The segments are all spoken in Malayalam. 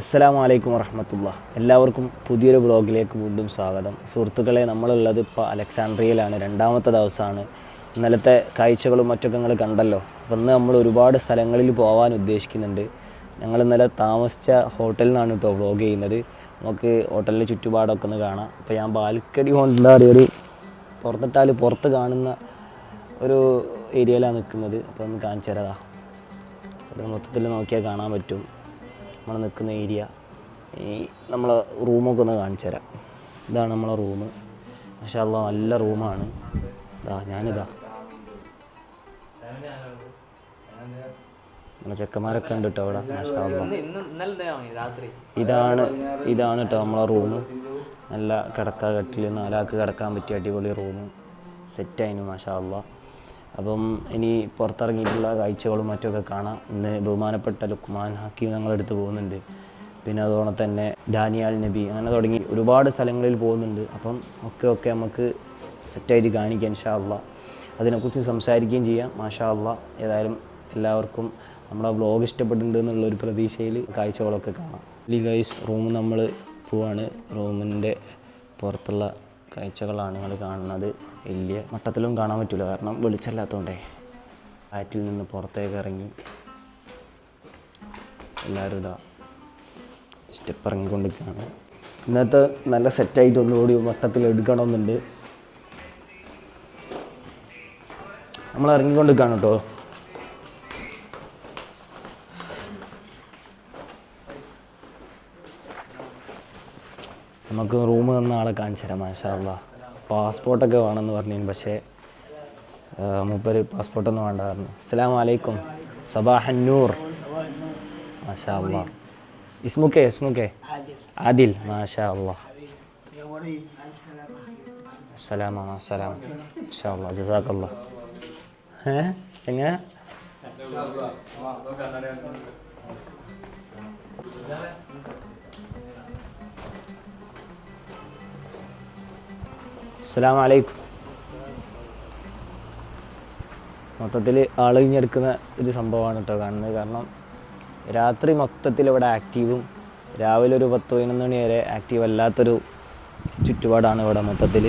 അസ്സലാമു വലൈക്കും വറഹമത്തുള്ള. എല്ലാവർക്കും പുതിയൊരു ബ്ലോഗിലേക്ക് വീണ്ടും സ്വാഗതം. സുഹൃത്തുക്കളെ നമ്മളുള്ളത് ഇപ്പോൾ അലക്സാണ്ട്രിയയിലാണ്. രണ്ടാമത്തെ ദിവസമാണ്. ഇന്നലത്തെ കാഴ്ചകളും മറ്റൊക്കെ നിങ്ങൾ കണ്ടല്ലോ. അപ്പോൾ ഇന്ന് നമ്മൾ ഒരുപാട് സ്ഥലങ്ങളിൽ പോകാൻ ഉദ്ദേശിക്കുന്നുണ്ട്. ഞങ്ങൾ ഇന്നലെ താമസിച്ച ഹോട്ടലിൽ നിന്നാണ് കേട്ടോ വ്ളോഗ് ചെയ്യുന്നത്. നമുക്ക് ഹോട്ടലിന്റെ ചുറ്റുപാടൊക്കെ ഒന്ന് കാണാം. അപ്പോൾ ഞാൻ ബാൽക്കടി കൊണ്ട് എന്താ പറയുക ഒരു തുറന്നിട്ടാൽ പുറത്ത് കാണുന്ന ഒരു ഏരിയയിലാണ് നിൽക്കുന്നത്. അപ്പോൾ ഒന്ന് കാണിച്ചു തരാതാ മൊത്തത്തിൽ നോക്കിയാൽ കാണാൻ പറ്റും. നമ്മൾ നിൽക്കുന്ന ഏരിയ. ഈ നമ്മളെ റൂമൊക്കെ ഒന്ന് കാണിച്ചു തരാം. ഇതാണ് നമ്മളെ റൂം. പക്ഷേ അല്ല നല്ല റൂമാണ്. ഇതാ ഞാനിതാ. നമ്മളെ ചെക്കന്മാരൊക്കെ ഉണ്ട് കേട്ടോ അവിടെ ഇതാണ് ഇതാണ് കേട്ടോ നമ്മളെ റൂം. നല്ല കിടക്ക കട്ടിൽ നാലാൾക്ക് കിടക്കാൻ പറ്റിയ അടിപൊളി റൂം. സെറ്റായിരുന്നു മാഷാ അല്ലാ അപ്പം ഇനി പുറത്തിറങ്ങിയിട്ടുള്ള കാഴ്ചകളും മറ്റൊക്കെ കാണാം. ഇന്ന് ബഹുമാനപ്പെട്ട ലുക്മാൻ ഹക്കീം ഞങ്ങളെടുത്ത് പോകുന്നുണ്ട്. പിന്നെ അതുപോലെ തന്നെ ഡാനിയാൽ നബി അങ്ങനെ തുടങ്ങി ഒരുപാട് സ്ഥലങ്ങളിൽ പോകുന്നുണ്ട്. അപ്പം ഒക്കെ ഒക്കെ നമുക്ക് സെറ്റായിട്ട് കാണിക്കാം ഇൻഷാ അതിനെക്കുറിച്ച് സംസാരിക്കുകയും ചെയ്യാം. മാഷാ ഏതായാലും എല്ലാവർക്കും നമ്മുടെ ബ്ലോഗ് ഇഷ്ടപ്പെട്ടിട്ടുണ്ട് എന്നുള്ളൊരു പ്രതീക്ഷയിൽ കാഴ്ചകളൊക്കെ കാണാം. ഈ ഗൈസ് റൂം നമ്മൾ പോവാണ്. റൂമിന്റെ പുറത്തുള്ള കാഴ്ചകളാണ് നിങ്ങൾ കാണുന്നത്. വലിയ മട്ടത്തിലും കാണാൻ പറ്റില്ല കാരണം വെളിച്ചമില്ലാത്തതുകൊണ്ടേ കാറ്റിൽ നിന്ന് പുറത്തേക്ക് ഇറങ്ങി എല്ലാവരും ഇതാ സ്റ്റെപ്പ് ഇറങ്ങിക്കൊണ്ടിരിക്കുകയാണ്. ഇന്നത്തെ നല്ല സെറ്റായിട്ട് ഒന്നുകൂടി മട്ടത്തിൽ എടുക്കണമെന്നുണ്ട്. നമ്മൾ ഇറങ്ങിക്കൊണ്ടിരിക്കുകയാണ് കേട്ടോ. നമുക്ക് റൂം തന്ന ആളെ കാണിച്ചു തരാം മാഷാല്ല പാസ്പോർട്ടൊക്കെ വേണമെന്ന് പറഞ്ഞു പക്ഷേ മുപ്പര് പാസ്പോർട്ടൊന്നും വേണ്ട പറഞ്ഞു അസ്സലാം വലൈക്കും സബാഹന്നൂർ മാഷാ അല്ലാ ഇസ്മുക്കെ ഇസ്മുക്കെ. ആദിൽ. മാഷാ അല്ലാ സലാം സലാം മാഷാ അല്ലാ ജസാക്കല്ലാ. ഏ? എങ്ങനെ? അസ്സലാം വലൈക്കും മൊത്തത്തിൽ ആളിഞ്ഞെടുക്കുന്ന ഒരു സംഭവമാണ് കേട്ടോ കാണുന്നത്. കാരണം രാത്രി മൊത്തത്തിൽ ഇവിടെ ആക്റ്റീവും രാവിലെ ഒരു പത്ത് പതിനൊന്ന് മണി വരെ ആക്റ്റീവ് അല്ലാത്തൊരു ചുറ്റുപാടാണ് ഇവിടെ മൊത്തത്തിൽ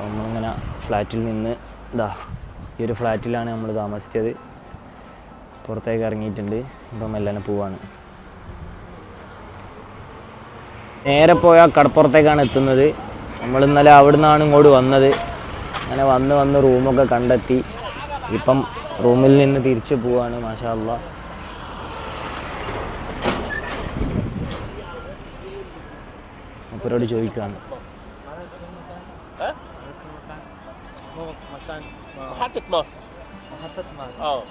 നമ്മളിങ്ങനെ ഫ്ലാറ്റിൽ നിന്ന് ഇതാ ഈ ഒരു ഫ്ലാറ്റിലാണ് നമ്മൾ താമസിച്ചത്. പുറത്തേക്ക് ഇറങ്ങിയിട്ടുണ്ട്. ഇപ്പം എല്ലാം പോവാണ്. നേരെ പോയാൽ കടപ്പുറത്തേക്കാണ് എത്തുന്നത്. നമ്മൾ ഇന്നലെ അവിടെ നിന്നാണ് ഇങ്ങോട്ട് വന്നത് അങ്ങനെ വന്ന് വന്ന് റൂമൊക്കെ കണ്ടെത്തി ഇപ്പം റൂമിൽ നിന്ന് തിരിച്ചു പോവാണ് മാഷാ അല്ലാ മൂപ്പരോട് ചോദിക്കുകയാണ് محطة مصر محطة مصر اه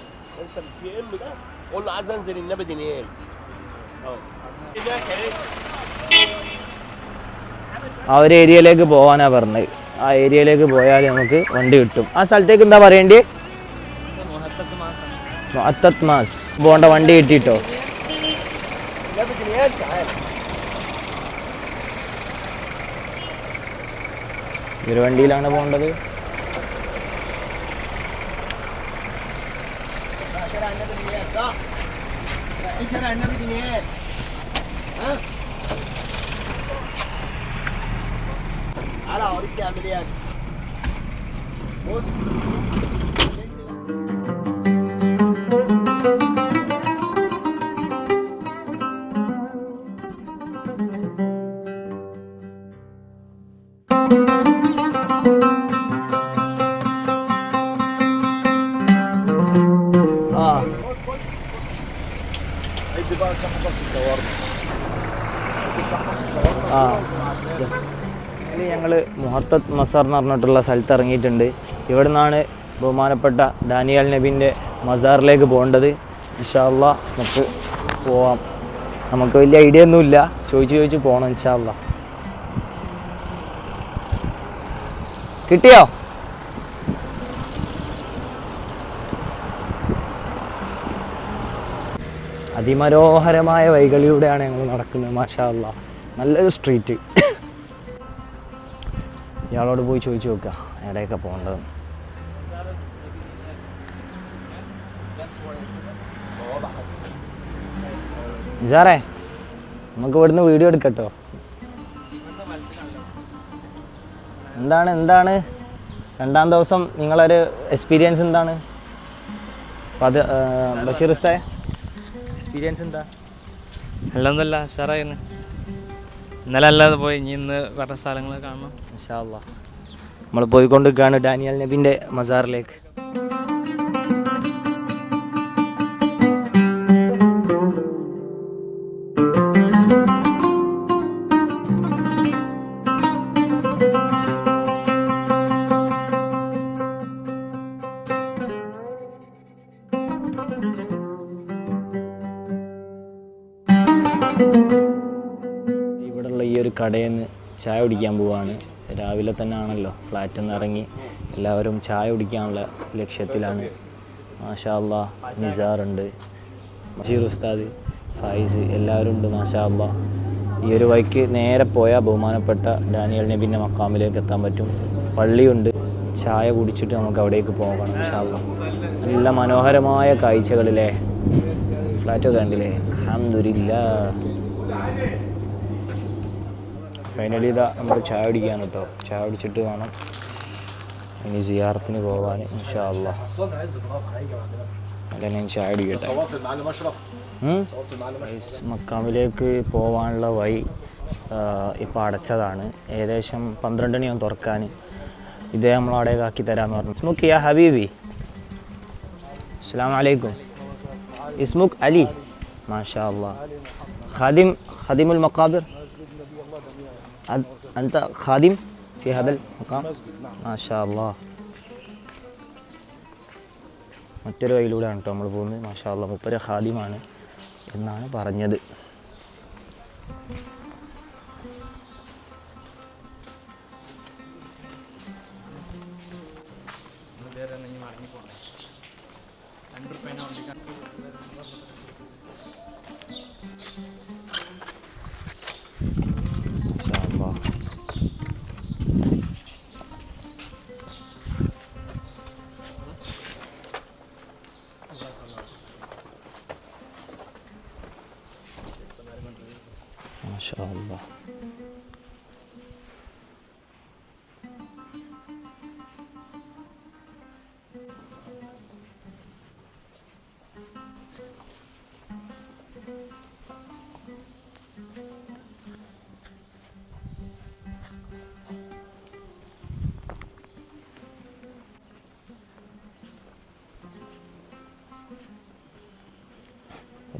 انت البي ام ده قول له عايز انزل النبي دينيال اه كده كريم ആ ഒരു ഏരിയയിലേക്ക് പോകാനാണ് പറഞ്ഞത് ആ ഏരിയയിലേക്ക് പോയാൽ നമുക്ക് വണ്ടി കിട്ടും. ആ സ്ഥലത്തേക്ക് എന്താ പറയണ്ടേ മാസ് പോകേണ്ട വണ്ടി കിട്ടിട്ടോ? ഒരു വണ്ടിയിലാണ് പോകേണ്ടത്? अच्छा रहने भी दिए Ala, orik de ameliyat. Boss. ഇനി ഞങ്ങൾ മുഹത്തത് മസാർ എന്ന് പറഞ്ഞിട്ടുള്ള സ്ഥലത്ത് ഇറങ്ങിയിട്ടുണ്ട് ഇവിടെ നിന്നാണ് ബഹുമാനപ്പെട്ട ഡാനിയൽ നബീന്റെ മസാറിലേക്ക് പോകേണ്ടത്. ഇൻഷാല്ല നമുക്ക് പോവാം. നമുക്ക് വലിയ ഐഡിയ ഒന്നുമില്ല. ചോദിച്ച് ചോദിച്ച് പോകണം ഇൻഷാല്ല കിട്ടിയോ? അതിമനോഹരമായ വൈകളിലൂടെയാണ് ഞങ്ങൾ നടക്കുന്നത് മാഷാ നല്ലൊരു സ്ട്രീറ്റ്. ഇയാളോട് പോയി ചോദിച്ചു നോക്കുക എവിടെയൊക്കെ പോകേണ്ടത്. നിസാറേ നമുക്ക് ഇവിടുന്ന് വീഡിയോ എടുക്കട്ടോ. എന്താണ് എന്താണ്? രണ്ടാം ദിവസം നിങ്ങളൊരു എക്സ്പീരിയൻസ് എന്താണ്? അത് ബഷീർ ഉസ്തായ എക്സ്പീരിയൻസ് എന്താ? അല്ലെന്നല്ല ഉഷാറായിരുന്നു ഇന്നലെ അല്ലാതെ പോയി ഇനി ഇന്ന് വേറെ സ്ഥലങ്ങൾ കാണണം. ഇൻഷാല്ലാ നമ്മൾ പോയിക്കൊണ്ടിരിക്കുകയാണ് ഡാനിയൽ നബിന്റെ മസാറിലേക്ക്. ഇവിടെയുള്ള ഈ ഒരു കടയിൽ നിന്ന് ചായ കുടിക്കാൻ പോവാണ്. രാവിലെ തന്നെ ആണല്ലോ ഫ്ലാറ്റിൽ നിന്ന് ഇറങ്ങി എല്ലാവരും ചായ കുടിക്കാനുള്ള ലക്ഷ്യത്തിലാണ്. മാഷാ നിസാറുണ്ട് ബഷീർ ഉസ്താദ് ഫൈസ് എല്ലാവരും ഉണ്ട് മാഷാ ഈ ഒരു വഴിക്ക് നേരെ പോയാൽ ബഹുമാനപ്പെട്ട ഡാനിയൽ നബിന്റെ മക്കാമിലേക്ക് എത്താൻ പറ്റും. പള്ളിയുണ്ട്. ചായ കുടിച്ചിട്ട് നമുക്ക് അവിടേക്ക് പോകണം മാഷാല്ല നല്ല മനോഹരമായ കാഴ്ചകളിലെ ഫ്ലാറ്റൊക്കെ കണ്ടില്ലേ? അഹമ്മദില്ല ഫൈനലി ഇതാ നമ്മൾ ചായ കുടിക്കാൻ കേട്ടോ. ചായ കുടിച്ചിട്ട് വേണം ഇനി സിയാറത്തിന് പോകാൻ ഇൻഷാ അല്ലാ ഞാൻ ചായ കുടിക്കട്ടെ. മക്കാമിലേക്ക് പോകാനുള്ള വഴി ഇപ്പോൾ അടച്ചതാണ്. ഏകദേശം പന്ത്രണ്ട് മണിയാവും തുറക്കാൻ. ഇതേ നമ്മൾ അവിടേക്ക് ആക്കി തരാമെന്ന് പറഞ്ഞു. സ്മുക്ക് യാ ഹബീബി. അസ്സാം വലൈക്കും ഇസ്മുക്ക് അലി. മാഷാ അള്ളാ ഖാദിം ഖാദിമുൽ മക്കാബിർ أنت- أنت خادم في هذا المقام ما شاء الله മറ്റൊരു വഴിയിലൂടെയാണ് കേട്ടോ നമ്മൾ പോകുന്നത് മാഷാ അല്ലാ മുപ്പര ഖാദിമാണ് എന്നാണ് പറഞ്ഞത്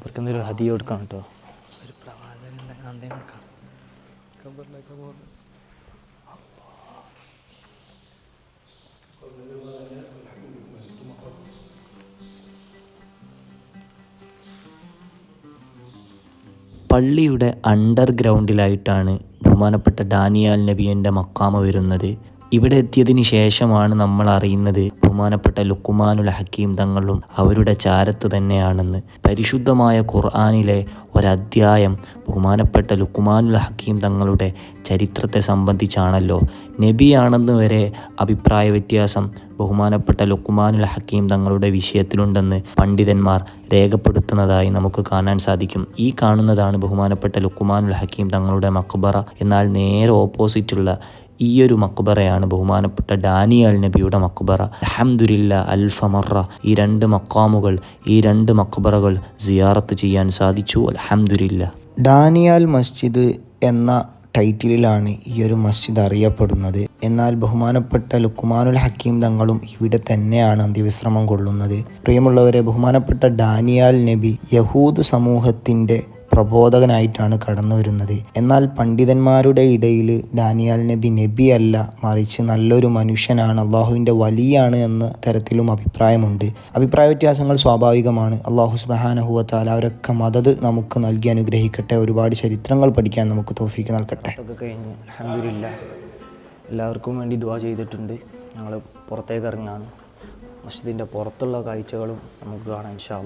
അവർക്ക് എന്തെങ്കിലും ഹതി കൊടുക്കാം കേട്ടോ. ഒരു പ്രവാചകന്റെ കാന്തയും കാണാം പള്ളിയുടെ അണ്ടർഗ്രൗണ്ടിലായിട്ടാണ് ബഹുമാനപ്പെട്ട ഡാനിയാൽ നബിയന്റെ മക്കാമ വരുന്നത്. ഇവിടെ എത്തിയതിന് ശേഷമാണ് നമ്മൾ അറിയുന്നത് ബഹുമാനപ്പെട്ട ലുക്കുമാനുൽ ഹക്കീം തങ്ങളും അവരുടെ ചാരത്ത് തന്നെയാണെന്ന് പരിശുദ്ധമായ ഖുർആാനിലെ ഒരധ്യായം ബഹുമാനപ്പെട്ട ലുക്കുമാനുൽ ഹക്കീം തങ്ങളുടെ ചരിത്രത്തെ സംബന്ധിച്ചാണല്ലോ. നബിയാണെന്ന് വരെ അഭിപ്രായ വ്യത്യാസം ബഹുമാനപ്പെട്ട ലുക്കുമാനുൽ ഹക്കീം തങ്ങളുടെ വിഷയത്തിലുണ്ടെന്ന് പണ്ഡിതന്മാർ രേഖപ്പെടുത്തുന്നതായി നമുക്ക് കാണാൻ സാധിക്കും. ഈ കാണുന്നതാണ് ബഹുമാനപ്പെട്ട ലുക്കുമാനുൽ ഹക്കീം തങ്ങളുടെ മക്ബറ എന്നാൽ നേരെ ഓപ്പോസിറ്റുള്ള ഈ ഒരു മക്ബറയാണ് ബഹുമാനപ്പെട്ട ഡാനിയൽ നബിയുടെ മക്ബറ. അഹമ്മദില്ല അൽഫമറ ഈ രണ്ട് മക്കാമുകൾ ഈ രണ്ട് മക്ബറകൾ സിയാറത്ത് ചെയ്യാൻ സാധിച്ചു. അൽഹംദുലില്ല. ഡാനിയാൽ മസ്ജിദ് എന്ന ടൈറ്റിലാണ് ഈ ഒരു മസ്ജിദ് അറിയപ്പെടുന്നത്. എന്നാൽ ബഹുമാനപ്പെട്ട ലുക്കുമാനുൽ ഹക്കീം തങ്ങളും ഇവിടെ തന്നെയാണ് അന്ത്യവിശ്രമം കൊള്ളുന്നത്. പ്രിയമുള്ളവരെ ബഹുമാനപ്പെട്ട ഡാനിയാൽ നബി യഹൂദ് സമൂഹത്തിന്റെ പ്രബോധകനായിട്ടാണ് കടന്നു വരുന്നത് എന്നാൽ പണ്ഡിതന്മാരുടെ ഇടയിൽ ഡാനിയാൽ നബി നബി അല്ല മറിച്ച് നല്ലൊരു മനുഷ്യനാണ് അള്ളാഹുവിന്റെ വലിയാണ് എന്ന തരത്തിലും അഭിപ്രായമുണ്ട്. അഭിപ്രായ വ്യത്യാസങ്ങൾ സ്വാഭാവികമാണ്. അള്ളാഹു സുബാനഹുവത്താൽ അവരൊക്കെ മദത് നമുക്ക് നൽകി അനുഗ്രഹിക്കട്ടെ. ഒരുപാട് ചരിത്രങ്ങൾ പഠിക്കാൻ നമുക്ക് തോഫിക്ക് നൽകട്ടെ. എല്ലാവർക്കും വേണ്ടി ദുവാ ചെയ്തിട്ടുണ്ട്. ഞങ്ങൾ പുറത്തേക്ക് ഇറങ്ങാണ്. മസ്ജിദിന്റെ പുറത്തുള്ള കാഴ്ചകളും നമുക്ക് കാണാം ഇൻഷാ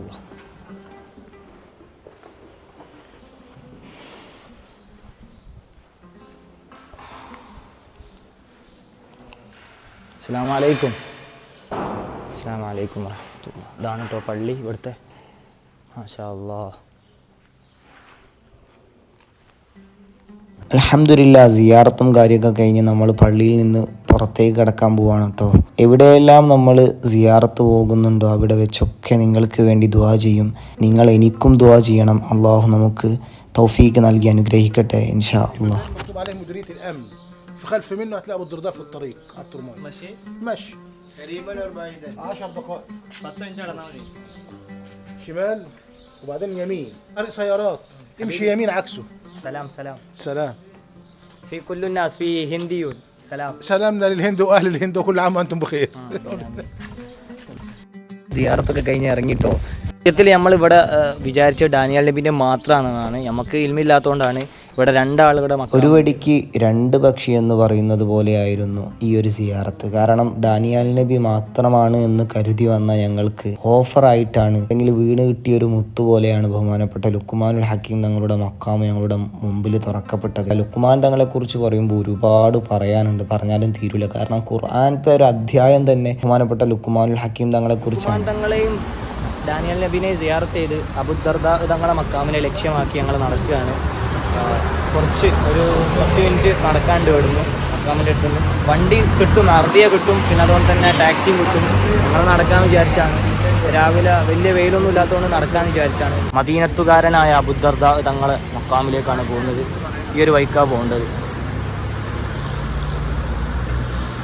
അസ്സാം വലൈക്കും അസ്സാം വലൈക്കും വറഹമത്തുള്ള. ഇതാണ് കേട്ടോ പള്ളി ഇവിടുത്തെ. മാഷാ അലഹമില്ല സിയാറത്തും കാര്യമൊക്കെ കഴിഞ്ഞ് നമ്മൾ പള്ളിയിൽ നിന്ന് പുറത്തേക്ക് കിടക്കാൻ പോവാണ് കേട്ടോ എവിടെയെല്ലാം നമ്മൾ സിയാറത്ത് പോകുന്നുണ്ടോ അവിടെ വെച്ചൊക്കെ നിങ്ങൾക്ക് വേണ്ടി ദുവാ ചെയ്യും. നിങ്ങൾ എനിക്കും ദുവാ ചെയ്യണം. അള്ളാഹു നമുക്ക് തൗഫീക്ക് നൽകി അനുഗ്രഹിക്കട്ടെ ഇൻഷാ അള്ളാഹ് خلف منه هتلاقي ابو الدرداء في الطريق على الترماي ماشي ماشي قريبا ولا بعيدا 10 دقائق പത്ത് മിനിറ്റ് നടന്നാൽ മതി شمال وبعدين يمين طريق سيارات امشي يمين عكسه സലാം സലാം سلام ഫി കുല്ലു നാസ് ഫി ഹിന്ദിയൂൻ സലാം سلامنا للهند واهل الهند وكل عام وانتم بخير സിയാറത്തൊക്കെ കഴിഞ്ഞ് ഇറങ്ങിട്ടോ സത്യത്തിൽ നമ്മൾ ഇവിടെ വിചാരിച്ച ഡാനിയൽ നബിൻ്റെ മാത്രമാണെന്നാണ് നമുക്ക് ഇൽമില്ലാത്തതുകൊണ്ടാണ് ഇവിടെ രണ്ടാളുകളുടെ ഒരു വെടിക്ക് രണ്ട് പക്ഷി എന്ന് പറയുന്നത് പോലെയായിരുന്നു ഈ ഒരു സിയാറത്ത്. കാരണം ഡാനിയാൽ നബി മാത്രമാണ് എന്ന് കരുതി വന്ന ഞങ്ങൾക്ക് ഓഫറായിട്ടാണ്. അല്ലെങ്കിൽ വീണ് കിട്ടിയ ഒരു മുത്തു പോലെയാണ് ബഹുമാനപ്പെട്ട ലുക്കുമാനുൽ ഹക്കീം തങ്ങളുടെ മക്കാമ് ഞങ്ങളുടെ മുമ്പിൽ തുറക്കപ്പെട്ടത്. ലുക്കുമാൻ തങ്ങളെ കുറിച്ച് പറയുമ്പോൾ ഒരുപാട് പറയാനുണ്ട്. പറഞ്ഞാലും തീരൂല. കാരണം ഖുർആാനത്തെ ഒരു അധ്യായം തന്നെ ബഹുമാനപ്പെട്ട ലുക്കുമാനുൽ ഹക്കീം തങ്ങളെ കുറിച്ച് തങ്ങളെയും ഡാനിയൽ നബിനെ സിയാറത്ത് ചെയ്ത് അബുദർദ തങ്ങളെ മക്കാമിനെ ലക്ഷ്യമാക്കി ഞങ്ങൾ നടക്കുകയാണ്. കുറച്ച് ഒരു പത്ത് മിനിറ്റ് നടക്കാണ്ട് വിടുന്നു മക്കാമിന്റെ എത്തുന്നു വണ്ടി കിട്ടും അറുതിയെ കിട്ടും. പിന്നെ അതുകൊണ്ട് തന്നെ ടാക്സിയും കിട്ടും. ഞങ്ങൾ നടക്കാൻ വിചാരിച്ചാണ്. രാവിലെ വലിയ വെയിലൊന്നും ഇല്ലാത്തതുകൊണ്ട് നടക്കാമെന്ന് വിചാരിച്ചാണ്. മദീനത്തുകാരനായ അബുദർദ തങ്ങളെ മക്കാമിലേക്കാണ് പോകുന്നത്. ഈ ഒരു വൈക്കാണ് പോകേണ്ടത്.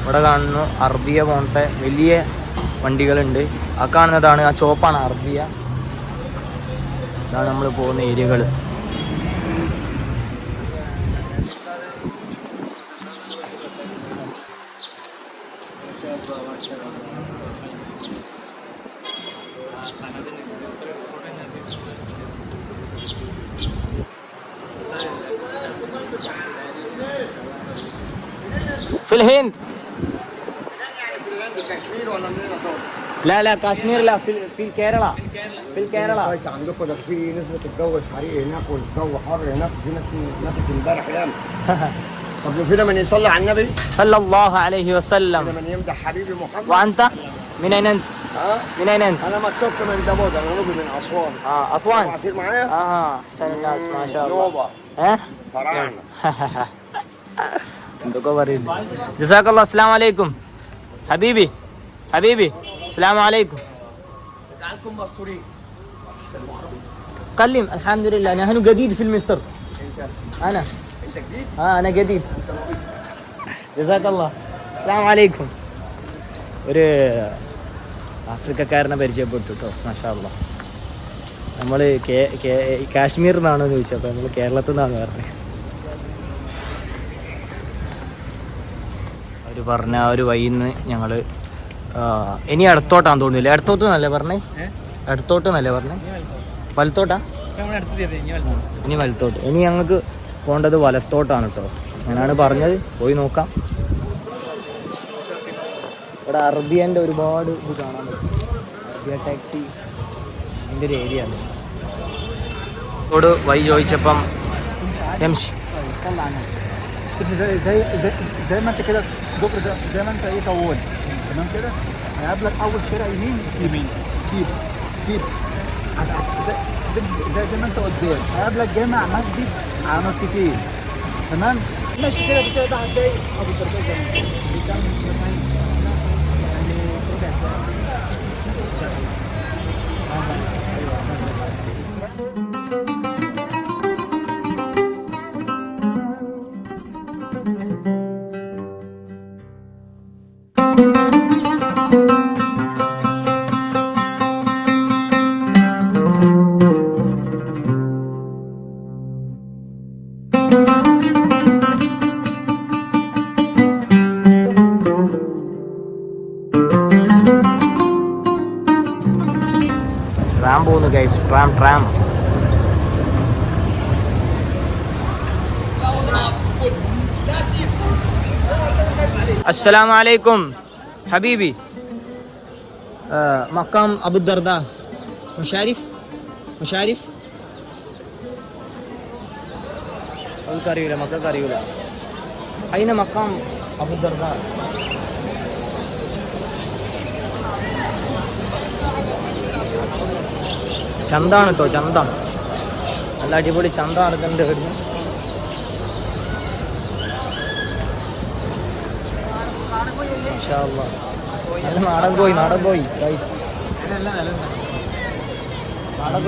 ഇവിടെ കാണുന്നു അറബിയ പോലത്തെ വലിയ വണ്ടികളുണ്ട്. ആ കാണുന്നതാണ് ആ ചോപ്പാണ് അറബിയ ഇതാണ് നമ്മൾ പോകുന്ന ഏരിയകൾ لا كشمير لا في في الكيرلا في الكيرلا عندكم ده في نسبة الجو الحريق هناك والجو حر هناك في ناس ماتت امبارح ياما يعني. طب وفينا فينا من يصلي على النبي؟ صلى الله عليه وسلم. فينا من يمدح حبيبي محمد؟ وأنت؟ من أين أنت؟ ها؟ من أين أنت؟ أنا مكتوب من دابود أنا نوبي من أسوان. آه أسوان. عصير معايا؟ آه أحسن الناس ما شاء الله. نوبة. ها؟ فراعنه جزاك الله. السلام عليكم. حبيبي حبيبي. ഹബീബി അസ്സാം വലൈക്കും تعالكم مصري كلم الحمد لله نحن جديد في المصر انت انا انت جديد اه انا جديد جزاك الله السلام عليكم ഒരു ആഫ്രിക്കക്കാരനെ പരിചയപ്പെട്ടു കേട്ടോ മാഷാല്ല നമ്മൾ കാശ്മീരിൽ നിന്നാണോ എന്ന് ചോദിച്ചത് അപ്പോൾ നമ്മൾ കേരളത്തിൽ നിന്നാണ് പറഞ്ഞത് അവർ പറഞ്ഞ ആ ഒരു വഴിയിൽ നിന്ന് ഞങ്ങൾ ഇനി അടുത്തോട്ടാന്ന് തോന്നുന്നില്ല അടുത്തോട്ട് എന്നല്ലേ പറഞ്ഞേ അടുത്തോട്ട് എന്നല്ലേ പറഞ്ഞേ വലത്തോട്ടാ നമ്മൾ അടുത്ത് ചെയ്തേ ഇനി വരണം ഇനി വലത്തോട്ട് ഇനി ഞങ്ങൾക്ക് പോകേണ്ടത് വലത്തോട്ടാണ് കേട്ടോ ഞാനാണ് പറഞ്ഞത് പോയി നോക്കാം ഇവിടെ അറബിയൻ്റെ ഒരുപാട് ഇത് കാണാൻ പറ്റും അറബിയ ടാക്സി അതിൻ്റെ ഒരു ഏരിയ ആണ് ോട് വഴി ചോദിച്ചപ്പം എംഷി زي زي زي, زي ما انت كده جبر زي, زي ما انت ايه طول تمام كده؟ هيقابلك أول شارع يمين. يمين. سيب. سيب. زي, زي, ما أنت قدام هيقابلك جامع مسجد على نصيتين. تمام؟ ماشي كده. بتلاقي ده هتلاقي ابو الدرداء زي ما يعني ربع ساعة. مثلا ട്രാം പോകുന്നു ഗൈസ് ട്രാം ട്രാം السلام عليكم حبيبي آه مقام أبو الدرداء مش عارف مش عارف അറിയൂല മക്കൾക്ക് അറിയൂല അയിന മക്കാം അബുദർദ ചന്താണ് കേട്ടോ ചന്താണ് നല്ല അടിപൊളി ചന്ത നടക്കുന്നുണ്ട് ഇവിടുന്ന് നാടൻ പോയി നാടൻ പോയി നാടൻ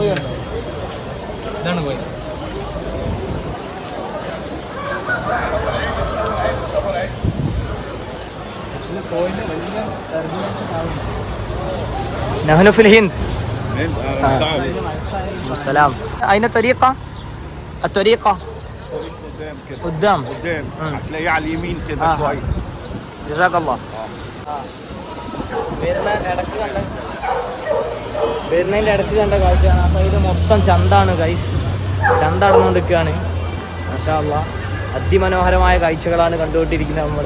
നഹ്നുഫുൽ ഹിന്ദ്. السلام أين الطريقة؟ الطريقة قدام قدام مم. هتلاقيه على اليمين كده آه. شويه جزاك الله വരുന്നതിൻ്റെ ഇടയ്ക്ക് കണ്ട കാഴ്ചയാണ് ആ സൈഡ് മൊത്തം ചന്താണ് ഗൈസ് ചന്ത നടന്നുകൊണ്ടിരിക്കുകയാണ് മാഷാല്ല അതിമനോഹരമായ കാഴ്ചകളാണ് കണ്ടുകൊണ്ടിരിക്കുന്നത് നമ്മൾ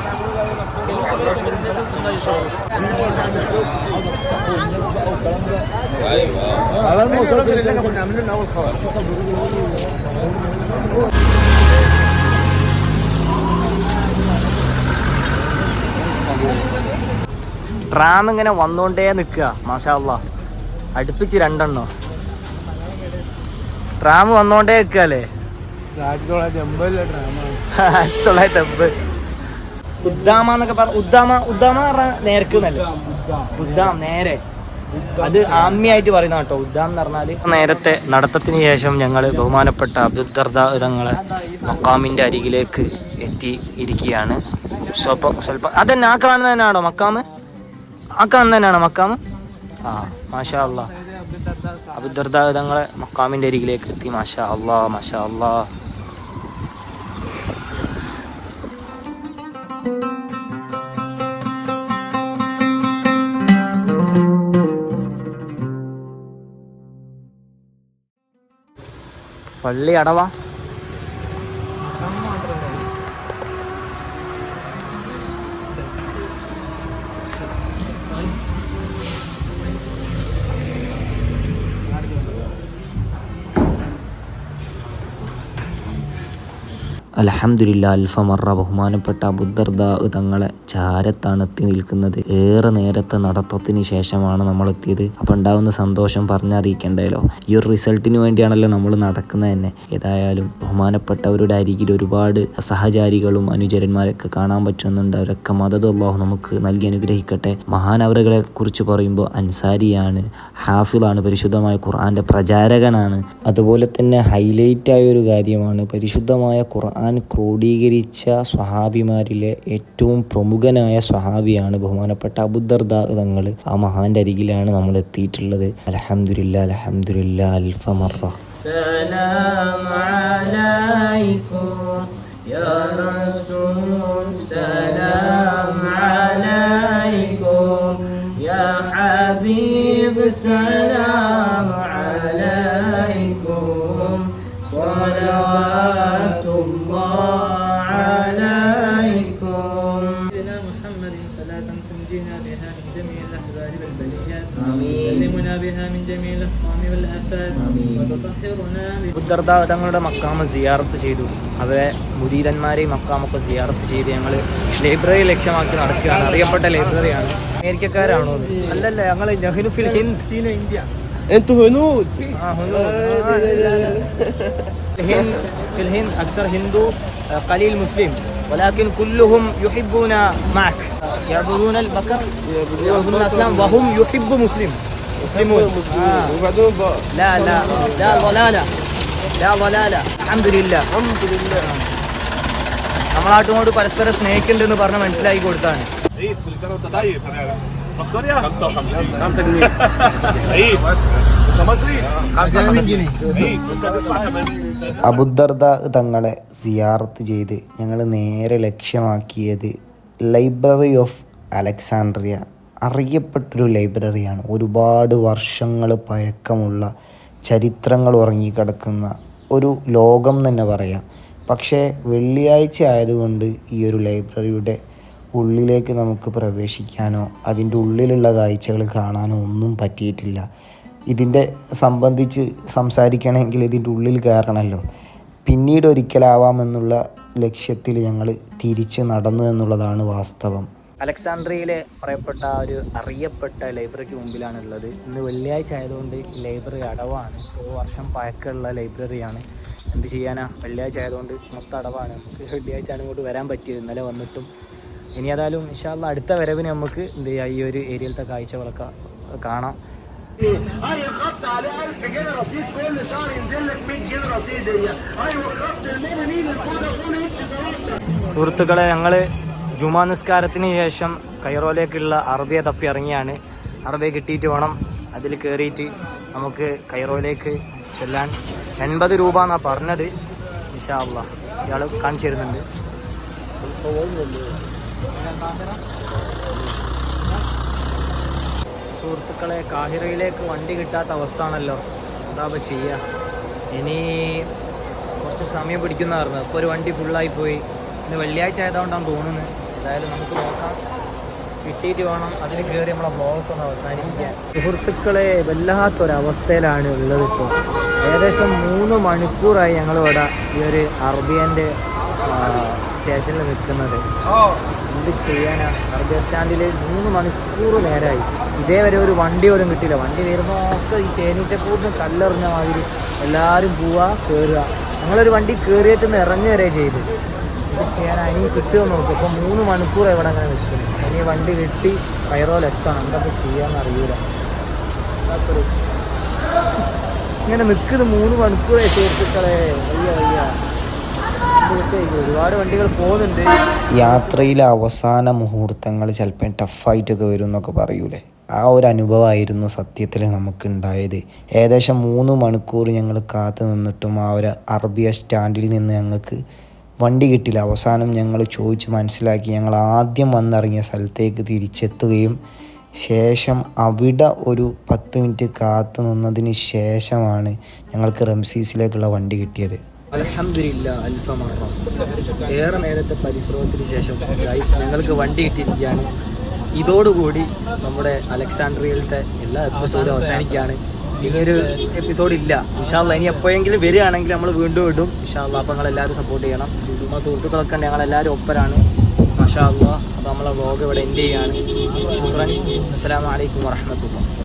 അല്ലാ. ട്രാം ഇങ്ങനെ വന്നുകൊണ്ടേ നിൽക്കുക മാഷാ അല്ലാ അടുപ്പിച്ച് രണ്ടെണ്ണോ. ട്രാം വന്നുകൊണ്ടേ നിൽക്കല്ലേ ആയിരത്തി തൊള്ളായിരത്തി എൺപത്. ഉദ്ദാമ എന്നൊക്കെ പറ ഉദ്ദാമ ഉദ്ദാമ പറഞ്ഞ നേർക്ക് എന്നല്ലേ? ഉദ്ദാം നേരെ. അത് ആമ്യായിട്ട് പറയുന്ന കേട്ടോ. ഉദ്ദാം എന്ന് പറഞ്ഞാൽ നേരത്തെ നടത്തത്തിന് ശേഷം ഞങ്ങൾ ബഹുമാനപ്പെട്ട അബ്ദുദ്ദർദാങ്ങളെ മക്കാമിന്റെ അരികിലേക്ക് എത്തി ഇരിക്കുകയാണ്. സ്വല്പം സ്വല്പം. അതന്നെ ആ കാണുന്ന തന്നെയാണോ മക്കാമ്? ആ കാണുന്ന തന്നെയാണോ മക്കാമ്? ആ മാഷാ അല്ലാ അബുദർദാങ്ങളെ മക്കാമിന്റെ അരികിലേക്ക് എത്തി. മാഷാ അള്ളാ മാഷാ അല്ലാ പള്ളി അടവാ. അലഹമുല്ല അൽഫമറ ബഹുമാനപ്പെട്ട അബുദർദ തങ്ങളെ ചാരത്താണ് എത്തി നിൽക്കുന്നത്. ഏറെ നേരത്തെ നടത്തത്തിന് ശേഷമാണ് നമ്മൾ എത്തിയത് അപ്പം ഉണ്ടാകുന്ന സന്തോഷം പറഞ്ഞറിയിക്കണ്ടല്ലോ ഈ ഒരു റിസൾട്ടിന് വേണ്ടിയാണല്ലോ നമ്മൾ നടക്കുന്നത് തന്നെ. ഏതായാലും ബഹുമാനപ്പെട്ടവരുടെ അരികിൽ ഒരുപാട് സഹചാരികളും അനുചരന്മാരൊക്കെ കാണാൻ പറ്റുന്നുണ്ട്. അവരൊക്കെ മദത് അള്ളാഹു നമുക്ക് നൽകി അനുഗ്രഹിക്കട്ടെ. മഹാനവറുകളെ കുറിച്ച് പറയുമ്പോൾ അൻസാരിയാണ് ഹാഫിളാണ് പരിശുദ്ധമായ ഖുർആന്റെ പ്രചാരകനാണ്. അതുപോലെ തന്നെ ഹൈലൈറ്റ് ആയ ഒരു കാര്യമാണ് പരിശുദ്ധമായ ഖുർആൻ ഖുർആൻ ക്രോഡീകരിച്ച സ്വഹാബിമാരിലെ ഏറ്റവും പ്രമുഖനായ സ്വഹാബിയാണ് ബഹുമാനപ്പെട്ട അബുദർദ തങ്ങൾ. ആ മഹാന്റെ അരികിലാണ് നമ്മൾ എത്തിയിട്ടുള്ളത്. അലഹമില്ല അലഹമില്ല അൽഫമറ സലാം وتطهرنا بها ബുദ്ധർദ തങ്ങളുടെ മക്കാമ സിയാറത്ത് ചെയ്തു അവരെ മുരീതന്മാരെയും മക്കാമൊക്കെ സിയാറത്ത് ചെയ്ത് ഞങ്ങൾ ലൈബ്രറി ലക്ഷ്യമാക്കി നടക്കുകയാണ് അറിയപ്പെട്ട ലൈബ്രറിയാണ് അമേരിക്കക്കാരാണോ ഇത്? അല്ലല്ല ഞങ്ങൾ നെഹ്നു ഫിൽ ഹിന്ദ് ഇന്ത്യ انتوا هنود آه، هنود. آه، لا، لا. الهند في الهند أكثر هندو آه، قليل مسلم ولكن كلهم يحبون معك يعبدون البقر يعبدون الأصنام وهم يحب مسلم مسلمون آه. وبعدين بقى لا لا لا ضلالة ലാ വലാല. അഹമ്മദില്ല അഹമ്മദില്ല നമ്മളാട്ടുകൊണ്ട് പരസ്പരം സ്നേഹിക്കുന്നുണ്ട് എന്ന് പറഞ്ഞ മനസ്സിലാക്കി കൊടുത്താണ്. അബുദർദ തങ്ങളെ സിയാർത്ത് ചെയ്ത് ഞങ്ങൾ നേരെ ലക്ഷ്യമാക്കിയത് ലൈബ്രറി ഓഫ് അലക്സാണ്ട്രിയ. അറിയപ്പെട്ടൊരു ലൈബ്രറിയാണ്. ഒരുപാട് വർഷങ്ങൾ പഴക്കമുള്ള ചരിത്രങ്ങൾ ഉറങ്ങിക്കിടക്കുന്ന ഒരു ലോകം തന്നെ പറയാം. പക്ഷേ വെള്ളിയാഴ്ച ആയതുകൊണ്ട് ഈ ഒരു ലൈബ്രറിയുടെ ഉള്ളിലേക്ക് നമുക്ക് പ്രവേശിക്കാനോ അതിന്റെ ഉള്ളിലുള്ള കാഴ്ചകൾ കാണാനോ ഒന്നും പറ്റിയിട്ടില്ല. ഇതിന്റെ സംബന്ധിച്ച് സംസാരിക്കണമെങ്കിൽ ഇതിന്റെ ഉള്ളിൽ കയറണമല്ലോ. പിന്നീട് ഒരിക്കലാവാമെന്നുള്ള ലക്ഷ്യത്തിൽ ഞങ്ങൾ തിരിച്ച് നടന്നു എന്നുള്ളതാണ് വാസ്തവം. അലക്സാണ്ട്രിയയിലെ പറയപ്പെട്ട ഒരു അറിയപ്പെട്ട ലൈബ്രറിക്ക് മുമ്പിലാണ് ഉള്ളത് ഇന്ന് വെള്ളിയാഴ്ച ആയതുകൊണ്ട് ലൈബ്രറി അടവാണ് ഒരു വർഷം പഴക്കമുള്ള ലൈബ്രറിയാണ് എന്ത് ചെയ്യാനാ വെള്ളിയാഴ്ച ആയതുകൊണ്ട് മൊത്തം അടവാണ് നമുക്ക് വെള്ളിയാഴ്ച ആണ് ഇങ്ങോട്ട് വരാൻ പറ്റിയത് ഇന്നലെ വന്നിട്ടും ഇനി ഏതായാലും ഇൻഷാല്ല അടുത്ത വരവിന് നമുക്ക് എന്ത് ചെയ്യാം ഈ ഒരു ഏരിയയിലത്തെ കാഴ്ചകളൊക്കെ കാണാം اي خط عليه 1000 جنيه رصيد كل شهر ينزل لك 100 جنيه رصيد هي ايوه خط المؤمنين الفودافون اتصالات സുഹൃത്തുക്കളെ ഞങ്ങൾ ജുമാ നിസ്കാരത്തിന് ശേഷം കൈറോയിലേക്കുള്ള അറബിയ തപ്പി ഇറങ്ങിയാണ്. അറബിയെ കിട്ടിയിട്ട് വേണം അതിൽ കയറിയിട്ട് നമുക്ക് കൈറോയിലേക്ക് ചെല്ലാൻ. എൺപത് രൂപ എന്നാണ് പറഞ്ഞത്. ഇഷാള്ള ഇയാൾ കാണിച്ചു തരുന്നുണ്ട്. സുഹൃത്തുക്കളെ കാഹിറയിലേക്ക് വണ്ടി കിട്ടാത്ത അവസ്ഥ ആണല്ലോ എന്താ ചെയ്യുക ഇനി കുറച്ച് സമയം പിടിക്കുന്നതായിരുന്നു. ഇപ്പോൾ ഒരു വണ്ടി ഫുള്ളായി പോയി. ഇന്ന് വെള്ളിയാഴ്ച ആയതുകൊണ്ടാണ് തോന്നുന്നത്. എന്തായാലും നമുക്ക് നോക്കാം. കിട്ടിയിട്ട് വേണം അതിന് കയറി നമ്മളെ ബ്ലോഗൊക്കെ ഒന്ന് അവസാനിപ്പിക്കാൻ. സുഹൃത്തുക്കളെ വല്ലാത്തൊരവസ്ഥയിലാണ് ഉള്ളത് ഇപ്പോൾ ഏകദേശം മൂന്ന് മണിക്കൂറായി ഞങ്ങളിവിടെ ഈ ഒരു അറബിയന്റെ സ്റ്റേഷനിൽ നിൽക്കുന്നത്. എന്ത് ചെയ്യാനാ? അറബിയ സ്റ്റാൻഡിൽ മൂന്ന് മണിക്കൂർ നേരമായി ഇതേവരെ ഒരു വണ്ടി പോലും കിട്ടിയില്ല. വണ്ടി വരുന്നൊക്കെ ഈ തേനീച്ചക്കൂടിന് കല്ലെറിഞ്ഞ മാതിരി എല്ലാവരും പോവുക കയറുക ഞങ്ങളൊരു വണ്ടി കയറിയിട്ട് നിന്ന് ഇറങ്ങി വരെ ചെയ്ത്. എന്ത് ചെയ്യാനാ ഇനി കിട്ടുമോ നോക്കും. ഇപ്പോൾ മൂന്ന് മണിക്കൂർ ഇവിടെ അങ്ങനെ നിൽക്കുന്നു. ഇനി വണ്ടി കിട്ടി കയറോലെത്തണം എന്തൊക്കെ ചെയ്യാമെന്ന് ചെയ്യാന്ന് അറിയൂല. വല്ലാത്തൊരു ഇങ്ങനെ നിൽക്കുന്നത് മൂന്ന് മണിക്കൂറായി സുഹൃത്തുക്കളെ. വയ്യ വയ്യ. ഒരുപാട് വണ്ടികൾ പോകുന്നുണ്ട്. യാത്രയിലെ അവസാന മുഹൂർത്തങ്ങൾ ചിലപ്പോൾ ടഫായിട്ടൊക്കെ വരും എന്നൊക്കെ പറയൂലേ. ആ ഒരു അനുഭവമായിരുന്നു സത്യത്തിൽ നമുക്കുണ്ടായത്. ഏകദേശം മൂന്ന് മണിക്കൂർ ഞങ്ങൾ കാത്തു നിന്നിട്ടും ആ ഒരു അറബിയ സ്റ്റാൻഡിൽ നിന്ന് ഞങ്ങൾക്ക് വണ്ടി കിട്ടില്ല. അവസാനം ഞങ്ങൾ ചോദിച്ച് മനസ്സിലാക്കി. ഞങ്ങൾ ആദ്യം വന്നിറങ്ങിയ സ്ഥലത്തേക്ക് തിരിച്ചെത്തുകയും ശേഷം അവിടെ ഒരു പത്ത് മിനിറ്റ് കാത്തു നിന്നതിന് ശേഷമാണ് ഞങ്ങൾക്ക് റംസീസിലേക്കുള്ള വണ്ടി കിട്ടിയത്. അലഹമില്ല ഏറെ നേരത്തെ പരിശ്രമത്തിന് ശേഷം ഞങ്ങൾക്ക് വണ്ടി കിട്ടിയിരിക്കുകയാണ്. ഇതോടുകൂടി നമ്മുടെ അലക്സാണ്ട്രിയയിലത്തെ എല്ലാ എപ്പിസോഡും അവസാനിക്കുകയാണ്. ഇനിയൊരു എപ്പിസോഡ് ഇല്ല. ഇൻഷാല്ല ഇനി എപ്പോഴെങ്കിലും വരികയാണെങ്കിൽ നമ്മൾ വീണ്ടും ഇടും. ഇൻഷാല്ല അപ്പോൾ നിങ്ങളെല്ലാവരും സപ്പോർട്ട് ചെയ്യണം. നമ്മുടെ സുഹൃത്തുക്കളൊക്കെ ഉണ്ട്. ഞങ്ങളെല്ലാവരും ഒപ്പരാണ്. മാഷാ അള്ളാഹ് അപ്പോൾ നമ്മളെ വ്ലോഗ് ഇവിടെ എൻഡ് ചെയ്യാണ് അസ്സാം വലൈക്കും വാഹമത്തുള്ള